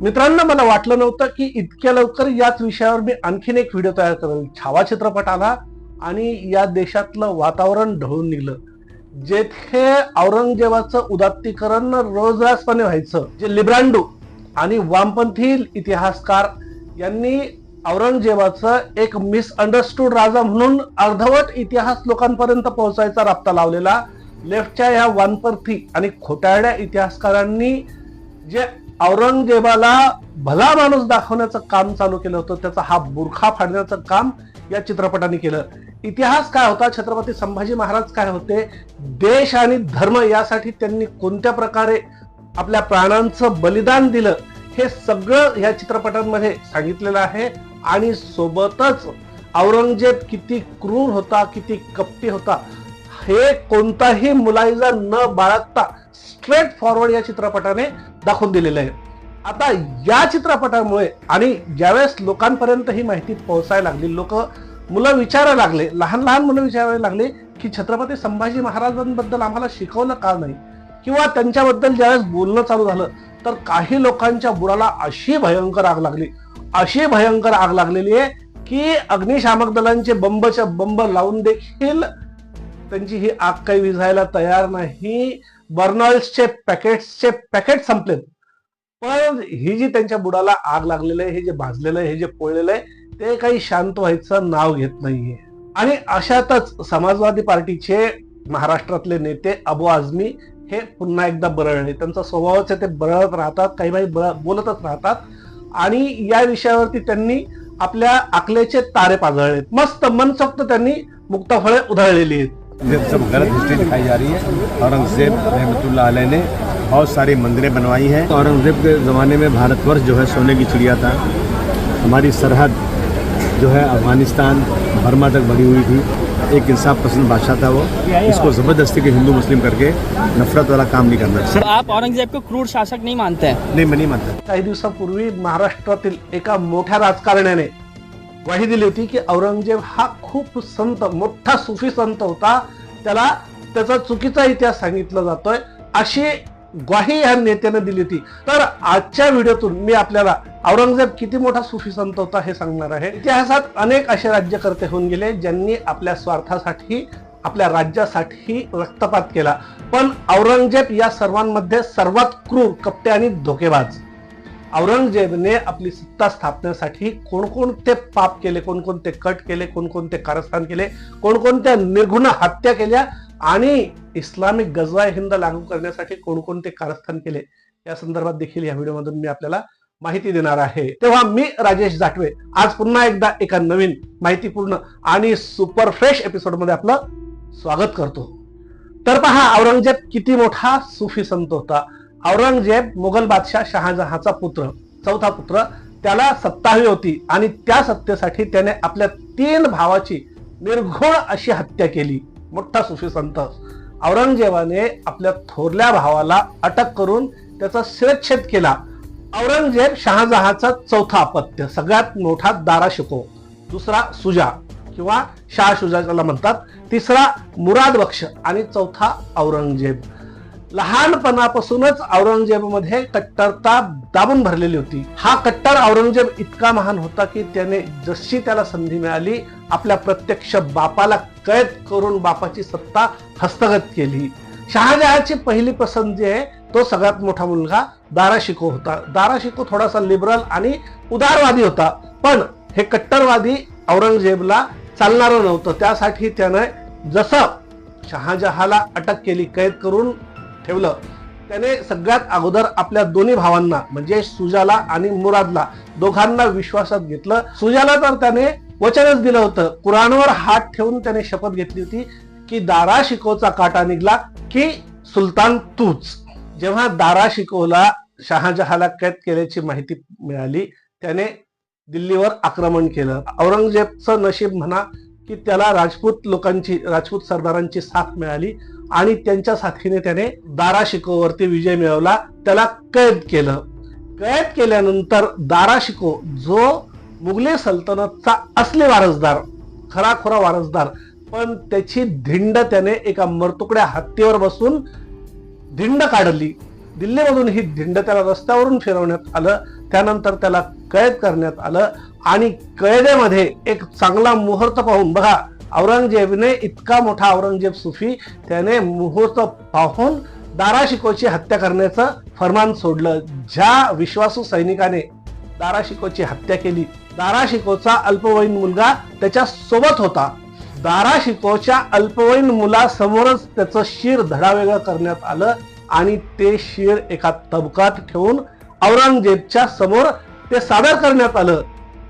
मित्रांनो मला वाटलं नव्हतं की इतक्या लवकर याच विषयावर मी आणखीन एक व्हिडिओ तयार करेल. छावा चित्रपट आला आणि या देशातलं वातावरण ढळून निघलं. जेथे औरंगजेबाचं उदात्तीकरण रोजरासपणे व्हायचं जे लिब्रांडू आणि वामपंथी इतिहासकार यांनी औरंगजेबाचं एक मिसअंडरस्टूड राजा म्हणून अर्धवट इतिहास लोकांपर्यंत पोहोचायचा राबता लावलेला लेफ्टच्या ह्या वानपर्थी आणि खोटारड्या इतिहासकारांनी जे औरंगजेबाला भला माणूस दाखवण्याचं काम चालू केलं होतं त्याचा हा बुरखा फाडण्याचं काम या चित्रपटाने केलं. इतिहास काय होता? छत्रपती संभाजी महाराज काय होते? देश आणि धर्म यासाठी त्यांनी कोणत्या प्रकारे आपल्या प्राणांचं बलिदान दिलं? हे सगळं या चित्रपटांमध्ये सांगितलेलं आहे. आणि सोबतच औरंगजेब किती क्रूर होता किती कपटी होता हे कोणताही मुलायजा न बाळगता स्ट्रेट फॉरवर्ड या चित्रपटाने दाखवून दिलेलं आहे आता या चित्रपटामुळे आणि ज्यावेळेस लोकांपर्यंत ही माहिती पोहोचायला लागली लोक मुलं विचारायला लागले लहान लहान मुलं विचारायला लागले की छत्रपती संभाजी महाराजांबद्दल आम्हाला शिकवलं का नाही? किंवा त्यांच्याबद्दल ज्यावेळेस बोलणं चालू झालं तर काही लोकांच्या बुडाला अशी भयंकर आग लागली अशी भयंकर आग लागलेली आहे की अग्निशामक दलांचे बंबच्या बंब लावून देखील त्यांची ही आग काही विझायला तयार नाही. बर्नॉल्सचे पॅकेट्सचे पॅकेट संपलेत. पण ही जी त्यांच्या बुडाला आग लागलेलं आहे हे जे भाजलेलं आहे हे जे पोळलेलं आहे ते काही शांत व्हायचं नाव घेत नाहीये. आणि अशातच समाजवादी पार्टीचे महाराष्ट्रातले नेते अबू आझमी हे पुन्हा एकदा बरळले त्यांचा स्वभावच आहे ते बरळत राहतात काही काही बोलतच राहतात. आणि या विषयावरती त्यांनी आपल्या आकलेचे तारे पाजळलेत. मस्त मनसोक्त त्यांनी मुक्ताफळे उधळलेली आहेत. सब गलत हिस्ट्री दिखाई जा रही है। औरंगज़ेब रहमतुल्लाह अलैह ने बहुत सारी मंदिरें बनवाई हैं। औरंगज़ेब के ज़माने में भारतवर्ष जो है सोने की चिड़िया था। हमारी सरहद जो है अफ़गानिस्तान बर्मा तक बढ़ी हुई थी। एक इंसाफ पसंद बादशाह था वो। इसको ज़बरदस्ती के हिंदू मुस्लिम करके नफरत वाला काम नहीं करना सर आप औरंगज़ेब को क्रूर शासक नहीं मानते हैं? नहीं मैं नहीं मानता। काही दिवसापूर्वी महाराष्ट्रातील एका मोठ्या राजकारण्याने ग्वाही दिली होती की औरंगजेब हा खूप संत मोठा सुफी संत होता. त्याला त्याचा चुकीचा इतिहास सांगितला जातोय. अशी ग्वाही ह्या नेत्याने दिली होती. तर आजच्या व्हिडिओतून मी आपल्याला औरंगजेब किती मोठा सुफी संत होता हे सांगणार आहे. इतिहासात अनेक असे राज्यकर्ते होऊन गेले ज्यांनी आपल्या स्वार्थासाठी आपल्या राज्यासाठी रक्तपात केला. पण औरंगजेब या सर्वांमध्ये सर्वात क्रूर कपटे आणि धोकेबाज. औरंगजेबने आपली सत्ता स्थापण्यासाठी कोणकोणते पाप केले कोणकोणते कट केले कोणकोणते कारस्थान केले कोणकोणत्या निर्गुण हत्या केल्या आणि इस्लामिक गजवा हिंद लागू करण्यासाठी कोणकोणते कारस्थान केले या संदर्भात देखील या व्हिडिओमधून मी आपल्याला माहिती देणार आहे. तेव्हा मी राजेश जाटवे आज पुन्हा एकदा एका नवीन माहितीपूर्ण आणि सुपर फ्रेश एपिसोडमध्ये आपलं स्वागत करतो. तर पहा औरंगजेब किती मोठा सुफी संत होता. औरंगजेब मुघल बादशाह शहाजहाचा पुत्र चौथा पुत्र त्याला सत्ता हवी होती आणि त्या सत्तेसाठी त्याने आपल्या तीन भावाची निर्घोळ अशी हत्या केली. मोठा सुफी संत. औरंगजेबाने आपल्या थोरल्या भावाला अटक करून त्याचा शिरच्छेद केला. औरंगजेब शहाजहाचा चौथा अपत्य सगळ्यात मोठा दारा शिको दुसरा सुजा किंवा शाह शुजा ज्याला म्हणतात तिसरा मुराद बक्ष आणि चौथा औरंगजेब. लहानपणापासूनच औरंगजेबमध्ये कट्टरता दाबून भरलेली होती. हा कट्टर औरंगजेब इतका महान होता की त्याने जशी त्याला संधी मिळाली आपल्या प्रत्यक्ष बापाला कैद करून बापाची सत्ता हस्तगत केली. शहाजहाची पहिली पसंत जी आहे तो सगळ्यात मोठा मुलगा दारा शिको होता. दारा शिको थोडासा लिबरल आणि उदारवादी होता पण हे कट्टरवादी औरंगजेबला चालणारं नव्हतं. त्यासाठी त्याने जसं शहाजहाला अटक केली कैद करून ठेवलं. त्याने सगळ्यात अगोदर आपल्या दोन्ही भावांना म्हणजे सुजाला आणि मुरादला दोघांना विश्वासात घेतलं. सुजाला तर त्याने वचनच दिलं होतं. कुराणवर हात ठेवून त्याने शपथ घेतली होती की दारा शिकोचा काटा निघला की सुलतान तूच. जेव्हा दारा शिकोला शहाजहाला कैद केल्याची माहिती मिळाली त्याने दिल्लीवर आक्रमण केलं. औरंगजेबचं नशीब म्हणा की त्याला राजपूत लोकांची राजपूत सरदारांची साथ मिळाली आणि त्यांच्या साथीने त्याने दारा शिकोवरती विजय मिळवला. त्याला कैद केलं. कैद केल्यानंतर दारा शिको जो मुघले सल्तनतचा असले वारसदार खराखोरा वारसदार पण त्याची धिंड त्याने एका मरतुकड्या हत्तीवर बसून धिंड काढली. दिल्लीमधून ही धिंड त्याला रस्त्यावरून फिरवण्यात आलं. त्यानंतर त्याला कैद करण्यात आलं. आणि कैदेमध्ये एक चांगला मुहूर्त पाहून बघा. औरंगजेबने इतका मोठा औरंगजेब सुफी त्याने मुहूर्त पाहून दारा शिकोची हत्या करण्याचं फरमान सोडलं. ज्या विश्वासू सैनिकाने दारा शिकोची हत्या केली दारा शिकोचा अल्पवयीन मुलगा त्याच्या सोबत होता. दारा शिकोच्या अल्पवयीन मुलासमोरच त्याचं शिर धडावेगळं करण्यात आलं आणि ते शिर एका तबकात ठेवून औरंगजेबच्या समोर ते सादर करण्यात आलं.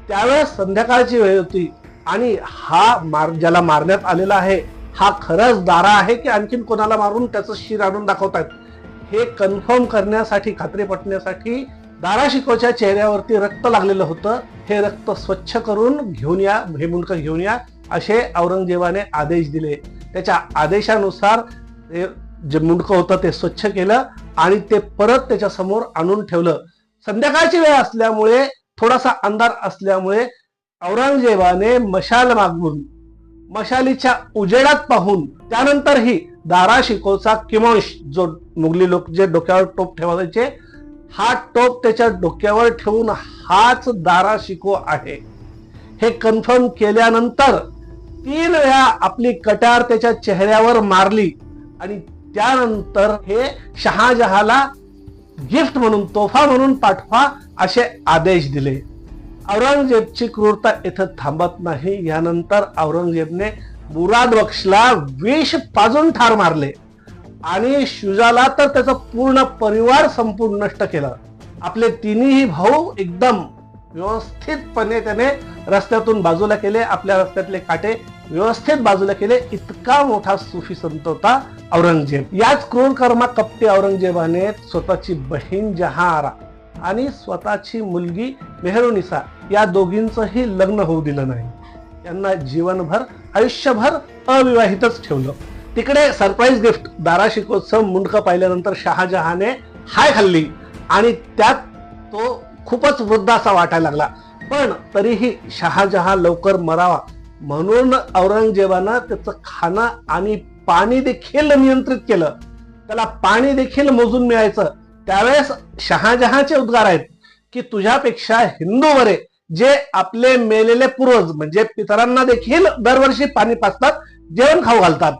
त्यावेळेस संध्याकाळची वेळ होती. आणि हा मार ज्याला मारण्यात आलेला आहे हा खरंच दारा आहे की आणखीन कोणाला मारून त्याचं शिर आणून दाखवतात हे कन्फर्म करण्यासाठी खात्री पटण्यासाठी दारा शिकोच्या चेहऱ्यावरती रक्त लागलेलं होतं. हे रक्त स्वच्छ करून घेऊन या हे मुंडकं घेऊन या असे औरंगजेबाने आदेश दिले. त्याच्या आदेशानुसार ते जे मुंडकं होतं ते स्वच्छ केलं आणि ते परत त्याच्यासमोर आणून ठेवलं. संध्याकाळची वेळ असल्यामुळे थोडासा अंधार असल्यामुळे औरंगजेबाने मशाल मागवून मशालीच्या उजेडात पाहून त्यानंतरही दारा शिकोचा किमोश जो मुघली लोक जे डोक्यावर टोप ठेवायचे हा टोप त्याच्या डोक्यावर ठेवून हाच दारा शिको आहे. हे कन्फर्म केल्यानंतर तीन वेळा आपली कटार त्याच्या चेहऱ्यावर मारली आणि त्यानंतर हे शहाजहाला गिफ्ट म्हणून तोफा म्हणून पाठवा असे आदेश दिले. औरंगजेबची क्रूरता इथं थांबत नाही. यानंतर औरंगजेबने मुराद बक्षला विष पाजून ठार मारले. आणि शुजाला तर त्याचा पूर्ण परिवार संपूर्ण नष्ट केला. आपले तिन्ही भाऊ एकदम व्यवस्थितपणे त्याने रस्त्यातून बाजूला केले आपल्या रस्त्यातले काटे व्यवस्थित बाजूला केले. इतका मोठा सुफी संत होता औरंगजेब. याच क्रूर कर्मा कपटे औरंगजेबाने स्वतःची बहीण जहारा आणि स्वतःची मुलगी मेहरुनिसा या दोघींचंही लग्न होऊ दिलं नाही. त्यांना जीवनभर आयुष्यभर अविवाहितच ठेवलं. तिकडे सरप्राईज गिफ्ट दारा शिकोत्सव मुंडकं पाहिल्यानंतर शहाजहाने हाय खाल्ली आणि त्यात तो खूपच वृद्ध असा वाटायला लागला. पण तरीही शहाजहा लवकर मरावा. म्हणून औरंगजेबानं त्याचं खाणं आणि पाणी देखील नियंत्रित केलं. त्याला पाणी देखील मोजून मिळायचं. त्यावेळेस शहाजहाचे उद्गार आहेत की तुझ्यापेक्षा हिंदू बरे जे आपले मेलेले पूर्वज म्हणजे पितरांना देखील दरवर्षी पाणी पाचतात जेवण खाऊ घालतात.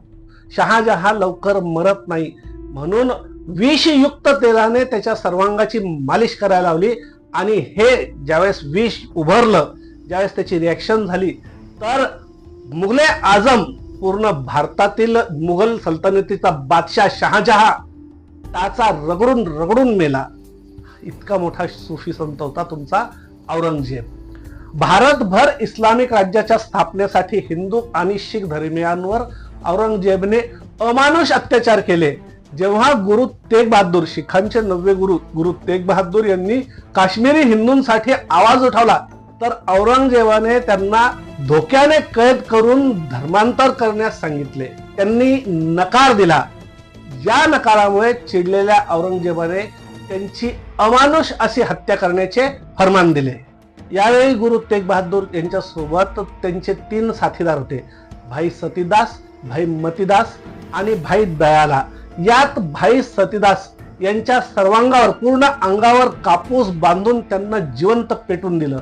शहाजहा लवकर मरत नाही. म्हणून विषयुक्त तेलाने त्याच्या सर्वांगाची मालिश करायला लावली. आणि हे ज्यावेळेस विष उभरलं ज्यावेळेस त्याची रिॲक्शन झाली तर मुघले आजम पूर्ण भारतातील मुघल सल्तनतीचा बादशाह शहाजहा त्याचा रगडून रगडून मेला. इतका मोठा सुफी संत होता तुमचा औरंगजेब. भारतभर इस्लामिक राज्याच्या स्थापनेसाठी हिंदू आणि शीख धर्मियांवर औरंगजेबने अमानुष अत्याचार केले. जेव्हा गुरु तेग बहादूर शिखांचे नववे गुरु गुरु तेग बहादूर यांनी काश्मीरी हिंदूंसाठी आवाज उठवला तर औरंगजेबाने त्यांना धोक्याने कैद करून धर्मांतर करण्यास सांगितले. त्यांनी नकार दिला. या नकारामुळे चिडलेल्या औरंगजेबाने त्यांची अमानुष अशी हत्या करण्याचे फरमान दिले. यावेळी गुरु तेग बहादूर यांच्या सोबत त्यांचे तीन साथीदार होते. भाई सतीदास भाई मतीदास आणि भाई दयाला. यात भाई सतीदास यांच्या सर्वांगावर पूर्ण अंगावर कापूस बांधून त्यांना जिवंत पेटून दिलं.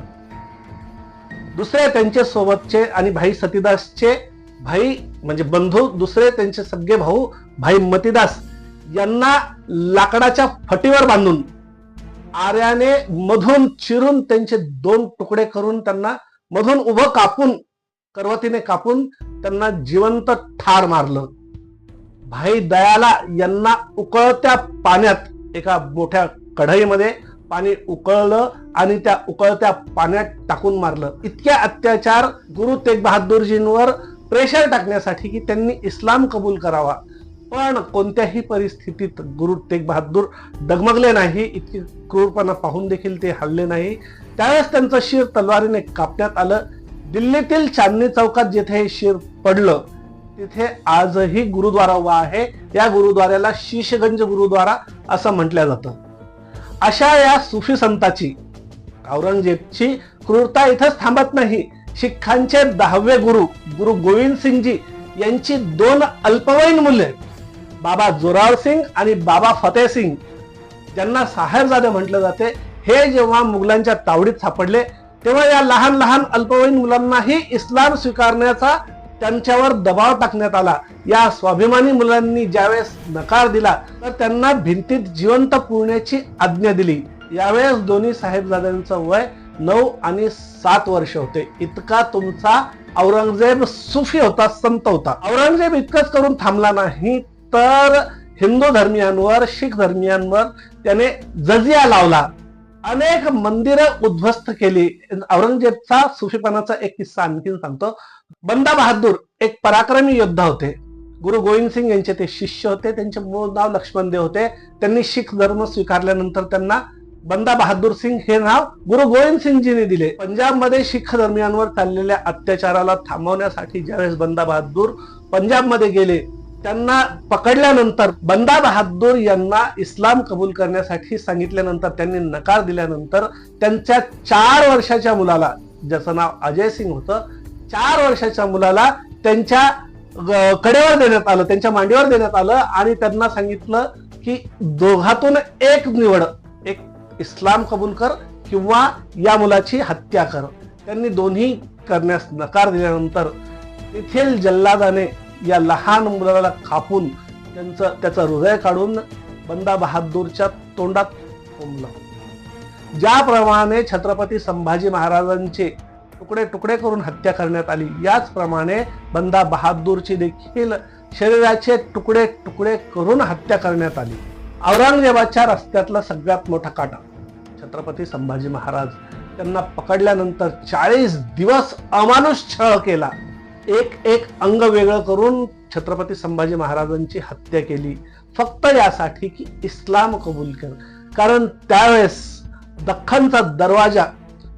दुसरे त्यांचे सोबतचे आणि भाई सतीदासचे भाई म्हणजे बंधू दुसरे त्यांचे सगळे भाऊ भाई मतीदास यांना लाकडाच्या फटीवर बांधून आर्याने मधून चिरून त्यांचे दोन तुकडे करून त्यांना मधून उभं कापून करवतीने कापून त्यांना जिवंत ठार मारलं. भाई दयाला यांना उकळत्या पाण्यात एका मोठ्या कढईमध्ये पाणी उकळलं आणि त्या उकळत्या पाण्यात टाकून मारलं. इतक्या अत्याचार गुरु तेग बहादूरजींवर प्रेशर टाकण्यासाठी की त्यांनी इस्लाम कबूल करावा. पण कोणत्याही परिस्थितीत गुरु तेग बहादूर डगमगले नाही इतकी क्रूरपणा पाहून देखील ते हल्ले नाही. त्यावेळेस त्यांचं शिर तलवारीने कापण्यात आलं. दिल्लीतील चांदणी चौकात जिथे हे शिर पडलं तिथे आजही गुरुद्वारा उभा आहे. या गुरुद्वाऱ्याला शीशगंज गुरुद्वारा असं म्हटलं जातं. अशा या सुफी संताची औरंगजेबची क्रूरता इथंच थांबत नाही. शिखांचे दहावे गुरु गुरु गोविंद सिंगजी यांची दोन अल्पवयीन मुले बाबा जोरावर सिंग आणि बाबा फतेह सिंग. ज्यांना साहेबजादे म्हटलं जाते हे जेव्हा मुघलांच्या तावडीत सापडले तेव्हा या लहान लहान अल्पवयीन मुलांनाही इस्लाम स्वीकारण्याचा त्यांच्यावर दबाव टाकण्यात आला. या स्वाभिमानी मुलांनी ज्यावेळेस नकार दिला तर त्यांना भिंतीत जिवंत पुरण्याची आज्ञा दिली. यावेळेस दोन्ही साहेबजाद्यांचं वय नऊ आणि सात वर्ष होते. इतका तुमचा औरंगजेब सुफी होता संत होता. औरंगजेब इतकंच करून थांबला नाही तर हिंदू धर्मियांवर शीख धर्मियांवर त्याने जजिया लावला. अनेक मंदिरं उद्ध्वस्त केली. औरंगजेबचा सुफीपणाचा एक किस्सा आणखीन सांगतो. बंदा बहादूर एक पराक्रमी योद्धा होते. गुरु गोविंद सिंग यांचे ते शिष्य होते त्यांचे मूळ नाव लक्ष्मण देव होते. त्यांनी शीख धर्म स्वीकारल्यानंतर त्यांना बंदा बहादूर सिंग हे नाव गुरु गोविंद सिंगजीने दिले. पंजाबमध्ये शीख धर्मियांवर चाललेल्या अत्याचाराला थांबवण्यासाठी ज्यावेळेस बंदा बहादूर पंजाबमध्ये गेले त्यांना पकडल्यानंतर बंदा बहादूर यांना इस्लाम कबूल करण्यासाठी सांगितल्यानंतर त्यांनी नकार दिल्यानंतर त्यांच्या चार वर्षाच्या मुलाला ज्याचं नाव अजय सिंग होतं चार वर्षाच्या मुलाला त्यांच्या कडेवर देण्यात आलं त्यांच्या मांडीवर देण्यात आलं आणि त्यांना सांगितलं की दोघातून एक निवड एक इस्लाम कबूल कर किंवा या मुलाची हत्या कर. त्यांनी दोन्ही करण्यास नकार दिल्यानंतर तेथील जल्लादाने या लहान मुलाला खापून त्यांचं त्याचं हृदय काढून बंदा बहादूरच्या तोंडात कोंबलं. ज्याप्रमाणे छत्रपती संभाजी महाराजांचे तुकडे तुकडे करून हत्या करण्यात आली. याचप्रमाणे बंदा बहादूरची देखील शरीराचे तुकडे तुकडे करून हत्या करण्यात आली. औरंगजेबाच्या रस्त्यातला सगळ्यात मोठा काटा. छत्रपती संभाजी महाराज त्यांना पकडल्यानंतर चाळीस दिवस अमानुष छळ केला. एक एक अंग वेगळं करून छत्रपती संभाजी महाराजांची हत्या केली. फक्त यासाठी की इस्लाम कबूल कर कारण त्यावेळेस दख्खनचा दरवाजा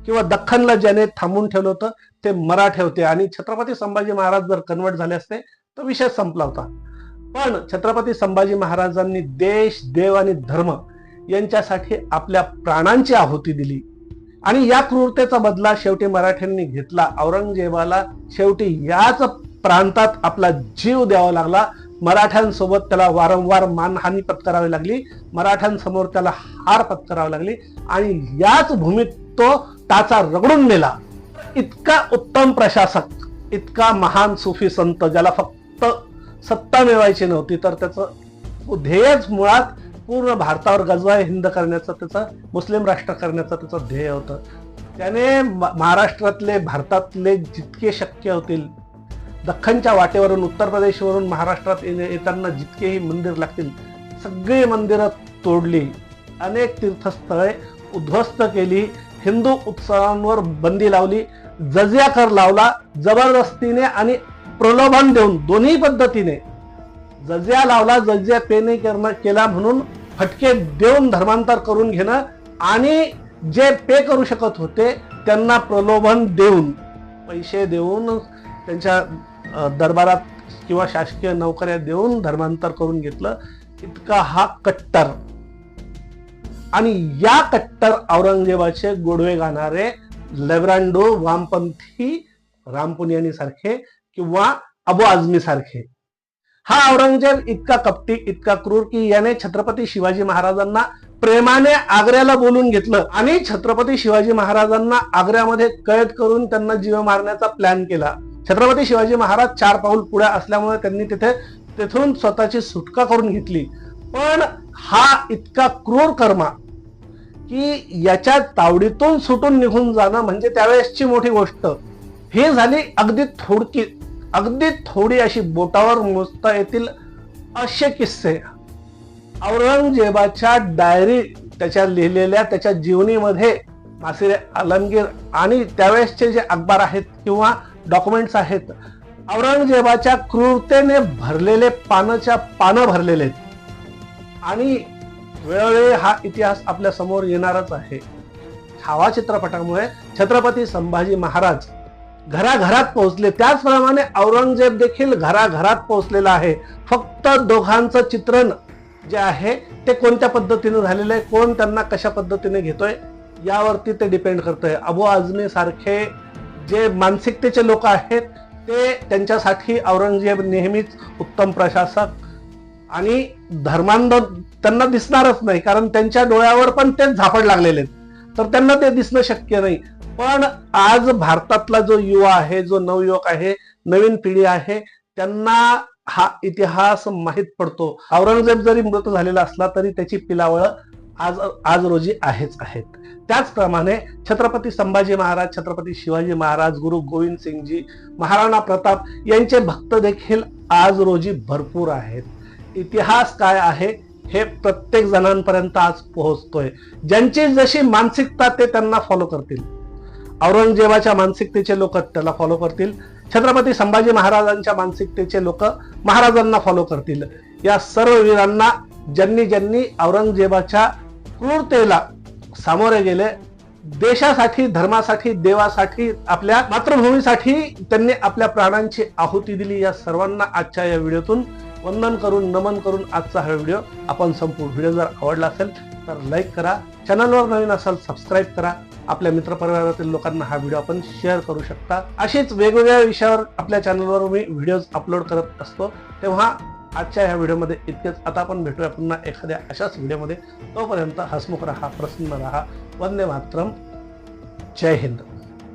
किंवा दख्खनला ज्याने थांबून ठेवलं होतं ते मराठे होते. आणि छत्रपती संभाजी महाराज जर कन्वर्ट झाले असते तर विषय संपला होता. पण छत्रपती संभाजी महाराजांनी देश देव आणि धर्म यांच्यासाठी आपल्या प्राणांची आहुती दिली. आणि या क्रूरतेचा बदला शेवटी मराठ्यांनी घेतला. औरंगजेबाला शेवटी याच प्रांतात आपला जीव द्यावा लागला. मराठ्यांसोबत त्याला वारंवार मानहानी पत्करावी लागली. मराठ्यांसमोर त्याला हार पत्करावी लागली. आणि याच भूमीत तो टाचा रगडून नेला. इतका उत्तम प्रशासक इतका महान सुफी संत ज्याला फक्त सत्ता मिळवायची नव्हती तर त्याचं ध्येयच मुळात पूर्ण भारतावर गजवा हिंद करण्याचं त्याचं मुस्लिम राष्ट्र करण्याचं त्याचं ध्येय होतं. त्याने म- महाराष्ट्रातले भारतातले जितके शक्य होतील दख्खनच्या वाटेवरून उत्तर प्रदेशवरून महाराष्ट्रात येणे- येताना जितकेही मंदिर लागतील सगळी मंदिरं तोडली. अनेक तीर्थस्थळे उद्ध्वस्त केली. हिंदू उत्सवांवर बंदी लावली. जजिया कर लावला जबरदस्तीने आणि प्रलोभन देऊन दोन्ही पद्धतीने. जजिया लावला जजिया पे नाही करणं केला म्हणून फटके देऊन धर्मांतर करून घेणं आणि जे पे करू शकत होते त्यांना प्रलोभन देऊन पैसे देऊन त्यांच्या दरबारात किंवा शासकीय नोकऱ्या देऊन धर्मांतर करून घेतलं इतका हा कट्टर. आणि या कट्टर औरंगजेबाचे गोडवे गाणारे लेब्रांडो वामपंथी रामपुनियानी सारखे किंवा अबू आझमी सारखे. हा औरंगजेब इतका कपटी इतका क्रूर की याने छत्रपती शिवाजी महाराजांना प्रेमाने आग्र्याला बोलून घेतलं आणि छत्रपती शिवाजी महाराजांना आग्र्यामध्ये कैद करून त्यांना जीव मारण्याचा प्लॅन केला. छत्रपती शिवाजी महाराज चार पाऊल पुढे असल्यामुळे त्यांनी तिथे तिथून स्वतःची सुटका करून घेतली. पण हा इतका क्रूर कर्मा की याच्या तावडीतून सुटून निघून जाणं म्हणजे त्यावेळेसची मोठी गोष्ट. ही झाली अगदी थोडकी अगदी थोडी अशी बोटावर मोजता येतील असे किस्से. औरंगजेबाच्या डायरी त्याच्या लिहिलेल्या त्याच्या जीवनीमध्ये मासिरे आलमगीर आणि त्यावेळेसचे जे अखबार आहेत किंवा डॉक्युमेंट्स आहेत. औरंगजेबाच्या क्रूरतेने भरलेले पानाच्या पानं भरलेले आहेत. आणि वेळोवेळी हा इतिहास आपल्यासमोर येणारच आहे. छावा चित्रपटामुळे छत्रपती संभाजी महाराज घराघरात पोहोचले. त्याचप्रमाणे औरंगजेब देखील घराघरात पोहोचलेला आहे. फक्त दोघांचं चित्रण जे आहे ते कोणत्या पद्धतीने झालेलं आहे? कोण त्यांना कशा पद्धतीने घेतोय? यावरती ते डिपेंड करतंय. अबू आझमी सारखे जे मानसिकतेचे लोक आहेत ते त्यांच्यासाठी औरंगजेब नेहमीच उत्तम प्रशासक आणि धर्मांध त्यांना दिसणारच नाही कारण त्यांच्या डोळ्यावर पण तेच झापड लागलेले आहेत. तर त्यांना ते दिसणं शक्य नाही. पण आज भारतातला जो युवा आहे जो नवयुवक आहे नवीन पिढी आहे त्यांना हा इतिहास माहीत पडतो. औरंगजेब जरी मृत झालेला असला तरी त्याची पिलावळ आज आज रोजी आहेच आहेत. त्याचप्रमाणे छत्रपती संभाजी महाराज छत्रपती शिवाजी महाराज गुरु गोविंद सिंगजी महाराणा प्रताप यांचे भक्त देखील आज रोजी भरपूर आहेत. इतिहास काय आहे हे प्रत्येक जणांपर्यंत आज पोहोचतोय. ज्यांची जशी मानसिकता ते त्यांना फॉलो करतील. औरंगजेबाच्या मानसिकतेचे लोक त्याला फॉलो करतील. छत्रपती संभाजी महाराजांच्या मानसिकतेचे लोक महाराजांना फॉलो करतील. या सर्व वीरांना ज्यांनी ज्यांनी औरंगजेबाच्या क्रूरतेला सामोरे गेले. देशासाठी धर्मासाठी देवासाठी आपल्या मातृभूमीसाठी त्यांनी आपल्या प्राणांची आहुती दिली या सर्वांना आजच्या या व्हिडिओतून. वंदन करून नमन करून आजचा हा व्हिडिओ आपण संपू व्हिडिओ जर आवडला असेल तर लाईक करा. चॅनलवर नवीन असाल सबस्क्राईब करा. आपल्या मित्रपरिवारातील लोकांना हा व्हिडिओ आपण शेअर करू शकता. अशीच वेगवेगळ्या विषयावर आपल्या चॅनलवर मी व्हिडिओज अपलोड करत असतो. तेव्हा आजच्या ह्या व्हिडिओमध्ये इतकेच. आता आपण भेटूया पुन्हा एखाद्या अशाच व्हिडिओमध्ये. तोपर्यंत हसमुख राहा प्रसन्न राहा. वंदे मातरम. जय हिंद.